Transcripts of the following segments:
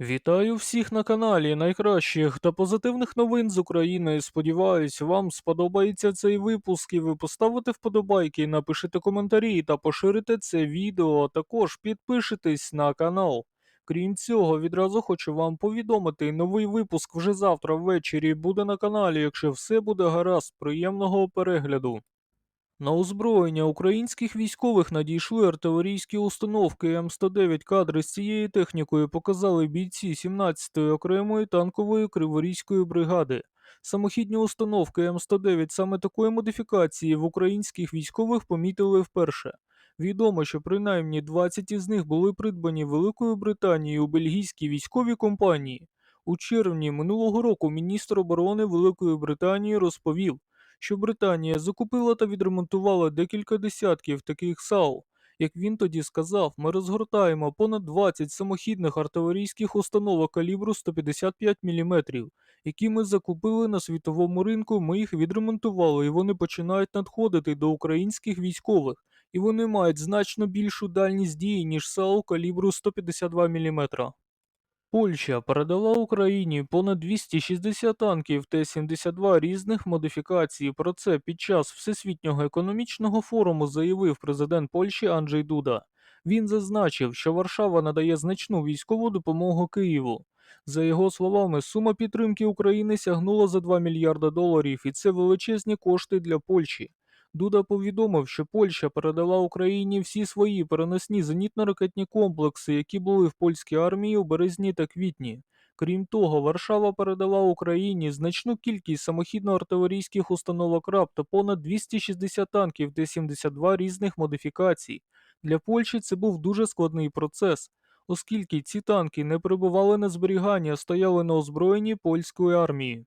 Вітаю всіх на каналі найкращих та позитивних новин з України. Сподіваюсь, вам сподобається цей випуск і ви поставите вподобайки, напишете коментарі та поширите це відео. а Також підпишитесь на канал. Крім цього, відразу хочу вам повідомити, новий випуск вже завтра ввечері буде на каналі. Якщо все буде гаразд, приємного перегляду. На озброєння українських військових надійшли артилерійські установки М109 кадри з цією технікою показали бійці 17-ї окремої танкової криворізької бригади. Самохідні установки М109 саме такої модифікації в українських військових помітили вперше. Відомо, що принаймні 20 із них були придбані Великою Британією у бельгійській військовій компанії. У червні минулого року міністр оборони Великої Британії розповів, що Британія закупила та відремонтувала декілька десятків таких САУ. Як він тоді сказав, ми розгортаємо понад 20 самохідних артилерійських установок калібру 155 мм, які ми закупили на світовому ринку, ми їх відремонтували і вони починають надходити до українських військових, і вони мають значно більшу дальність дії, ніж САУ калібру 152 мм. Польща передала Україні понад 260 танків Т-72 різних модифікацій. Про це під час Всесвітнього економічного форуму заявив президент Польщі Анджей Дуда. Він зазначив, що Варшава надає значну військову допомогу Києву. За його словами, сума підтримки України сягнула за 2 мільярда доларів, і це величезні кошти для Польщі. Дуда повідомив, що Польща передала Україні всі свої переносні зенітно-ракетні комплекси, які були в польській армії у березні та квітні. Крім того, Варшава передала Україні значну кількість самохідно-артилерійських установок РАП та понад 260 танків Т-72 різних модифікацій. Для Польщі це був дуже складний процес, оскільки ці танки не перебували на зберігання, а стояли на озброєнні польської армії.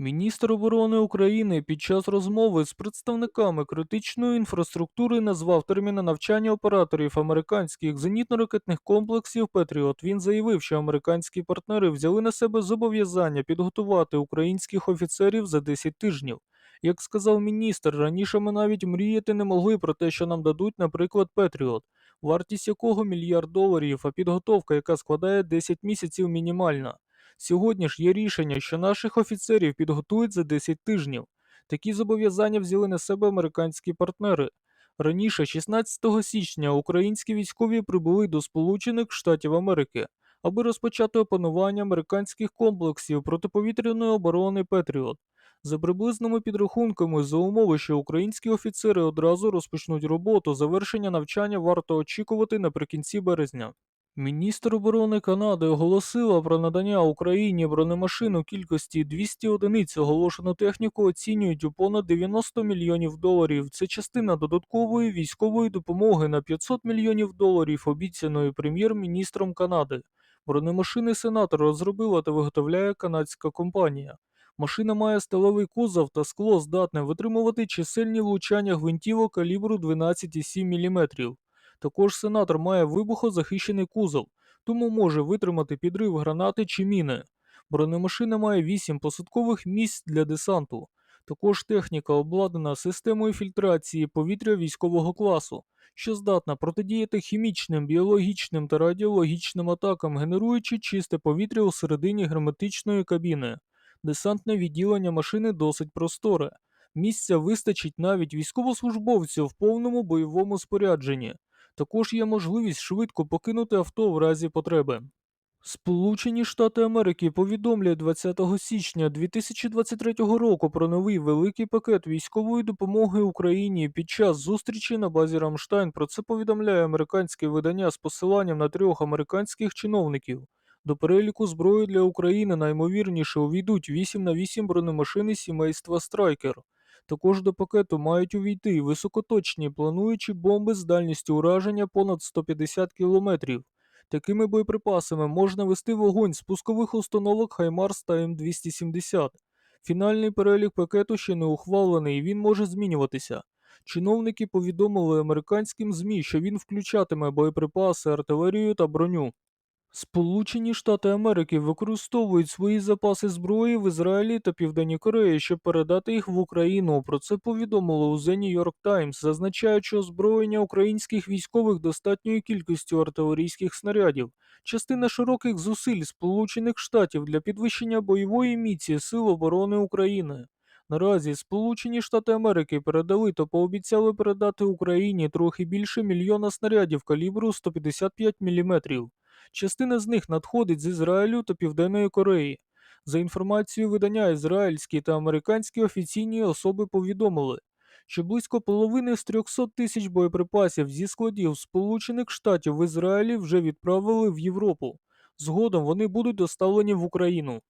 Міністр оборони України під час розмови з представниками критичної інфраструктури назвав терміни навчання операторів американських зенітно-ракетних комплексів Петріот. Він заявив, що американські партнери взяли на себе зобов'язання підготувати українських офіцерів за 10 тижнів. Як сказав міністр, раніше ми навіть мріяти не могли про те, що нам дадуть, наприклад, Петріот, вартість якого мільярд доларів, а підготовка, яка складає 10 місяців мінімальна. Сьогодні ж є рішення, що наших офіцерів підготують за 10 тижнів. Такі зобов'язання взяли на себе американські партнери. Раніше, 16 січня, українські військові прибули до Сполучених Штатів Америки, аби розпочати опанування американських комплексів протиповітряної оборони Петріот. За приблизними підрахунками, за умови, що українські офіцери одразу розпочнуть роботу, завершення навчання варто очікувати наприкінці березня. Міністр оборони Канади оголосила про надання Україні бронемашин у кількості 200 одиниць. Оголошену техніку оцінюють у понад 90 мільйонів доларів. Це частина додаткової військової допомоги на 500 мільйонів доларів, обіцяної прем'єр-міністром Канади. Бронемашини сенатор розробила та виготовляє канадська компанія. Машина має сталевий кузов та скло здатне витримувати чисельні влучання гвинтівок калібру 12,7 мм. Також сенатор має вибухозахищений кузов, тому може витримати підрив гранати чи міни. Бронемашина має 8 посадкових місць для десанту. Також техніка обладнана системою фільтрації повітря військового класу, що здатна протидіяти хімічним, біологічним та радіологічним атакам, генеруючи чисте повітря у середині герметичної кабіни. Десантне відділення машини досить просторе. Місця вистачить навіть військовослужбовцю в повному бойовому спорядженні. Також є можливість швидко покинути авто в разі потреби. Сполучені Штати Америки повідомлять 20 січня 2023 року про новий великий пакет військової допомоги Україні під час зустрічі на базі Рамштайн. Про це повідомляє американське видання з посиланням на трьох американських чиновників. До переліку зброї для України наймовірніше увійдуть 8 на 8 бронемашини сімейства Страйкер. Також до пакету мають увійти високоточні плануючі бомби з дальністю ураження понад 150 км. Такими боєприпасами можна вести вогонь з пускових установок Хаймарс та М270. Фінальний перелік пакету ще не ухвалений і він може змінюватися. Чиновники повідомили американським ЗМІ, що він включатиме боєприпаси, артилерію та броню. Сполучені Штати Америки використовують свої запаси зброї в Ізраїлі та Південній Кореї, щоб передати їх в Україну. Про це повідомили у The New York Times, зазначаючи озброєння українських військових достатньою кількістю артилерійських снарядів. Частина широких зусиль Сполучених Штатів для підвищення бойової міці Сил оборони України. Наразі Сполучені Штати Америки передали та пообіцяли передати Україні трохи більше мільйона снарядів калібру 155 мм. Частина з них надходить з Ізраїлю та Південної Кореї. За інформацією видання, ізраїльські та американські офіційні особи повідомили, що близько половини з 300 тисяч боєприпасів зі складів Сполучених Штатів в Ізраїлі вже відправили в Європу. Згодом вони будуть доставлені в Україну.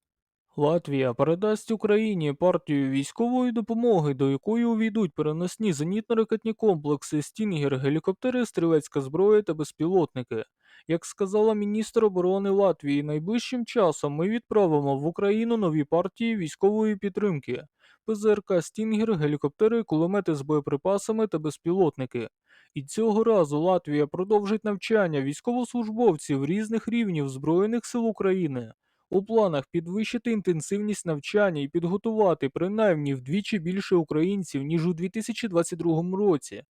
Латвія передасть Україні партію військової допомоги, до якої увійдуть переносні зенітно-ракетні комплекси, стінгер, гелікоптери, стрілецька зброя та безпілотники. Як сказала міністр оборони Латвії, найближчим часом ми відправимо в Україну нові партії військової підтримки: ПЗРК Стінгер, гелікоптери, кулемети з боєприпасами та безпілотники. І цього разу Латвія продовжить навчання військовослужбовців різних рівнів Збройних сил України. У планах підвищити інтенсивність навчання і підготувати принаймні вдвічі більше українців, ніж у 2022 році.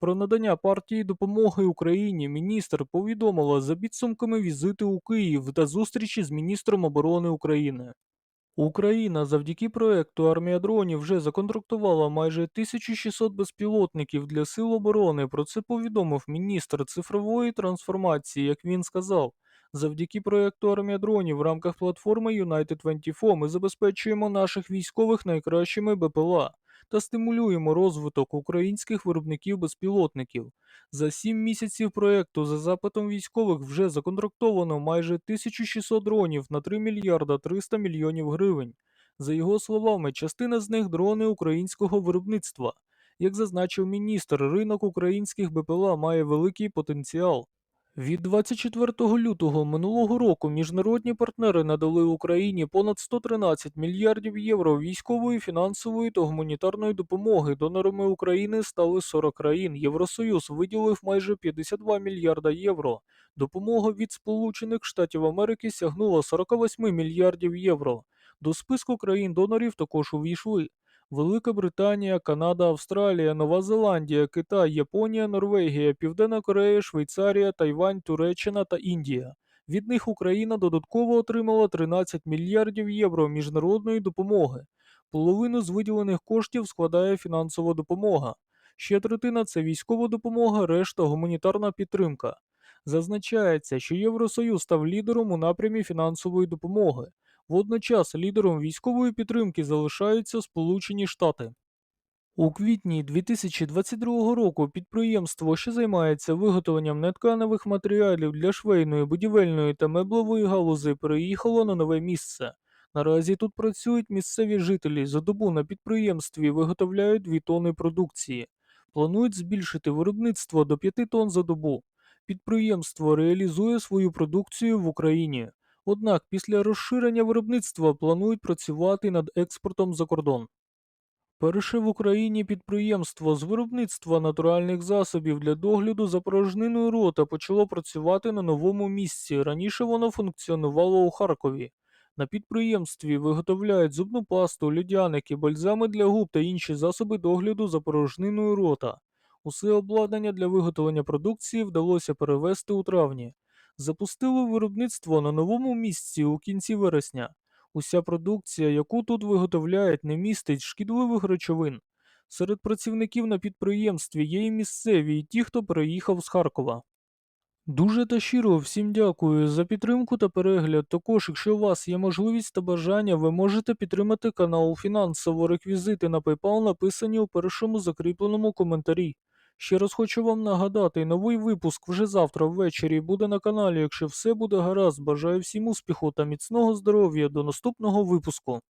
Про надання партії допомоги Україні міністр повідомила за підсумками візиту у Київ та зустрічі з міністром оборони України. Україна завдяки проекту Армія дронів вже законтрактувала майже 1600 безпілотників для сил оборони. Про це повідомив міністр цифрової трансформації, як він сказав. Завдяки проекту Армія дронів в рамках платформи United 24 ми забезпечуємо наших військових найкращими БПЛА та стимулюємо розвиток українських виробників безпілотників. За сім місяців проекту за запитом військових вже законтрактовано майже 1600 дронів на 3 мільярда 300 мільйонів гривень. За його словами, частина з них дрони українського виробництва. Як зазначив міністр, ринок українських БПЛА має великий потенціал. Від 24 лютого минулого року міжнародні партнери надали Україні понад 113 мільярдів євро військової, фінансової та гуманітарної допомоги. Донорами України стали 40 країн. Євросоюз виділив майже 52 мільярда євро. Допомога від Сполучених Штатів Америки сягнула 48 мільярдів євро. До списку країн-донорів також увійшли Велика Британія, Канада, Австралія, Нова Зеландія, Китай, Японія, Норвегія, Південна Корея, Швейцарія, Тайвань, Туреччина та Індія. Від них Україна додатково отримала 13 мільярдів євро міжнародної допомоги. Половину з виділених коштів складає фінансова допомога. Ще третина це військова допомога, решта гуманітарна підтримка. Зазначається, що Євросоюз став лідером у напрямі фінансової допомоги. Водночас лідером військової підтримки залишаються Сполучені Штати. У квітні 2022 року підприємство, що займається виготовленням нетканевих матеріалів для швейної, будівельної та меблевої галузи, переїхало на нове місце. Наразі тут працюють місцеві жителі. За добу на підприємстві виготовляють 2 тонни продукції. Планують збільшити виробництво до 5 тонн за добу. Підприємство реалізує свою продукцію в Україні. Однак після розширення виробництва планують працювати над експортом за кордон. Перше в Україні підприємство з виробництва натуральних засобів для догляду за порожниною рота почало працювати на новому місці. Раніше воно функціонувало у Харкові. На підприємстві виготовляють зубну пасту, льодяники, бальзами для губ та інші засоби догляду за порожниною рота. Усе обладнання для виготовлення продукції вдалося перевезти у травні. Запустили виробництво на новому місці у кінці вересня. Уся продукція, яку тут виготовляють, не містить шкідливих речовин. Серед працівників на підприємстві є і місцеві, і ті, хто переїхав з Харкова. Дуже та щиро всім дякую за підтримку та перегляд. Також, якщо у вас є можливість та бажання, ви можете підтримати канал фінансово. Реквізити на PayPal написані у першому закріпленому коментарі. Ще раз хочу вам нагадати, новий випуск вже завтра ввечері буде на каналі. Якщо все буде гаразд, бажаю всім успіху та міцного здоров'я до наступного випуску.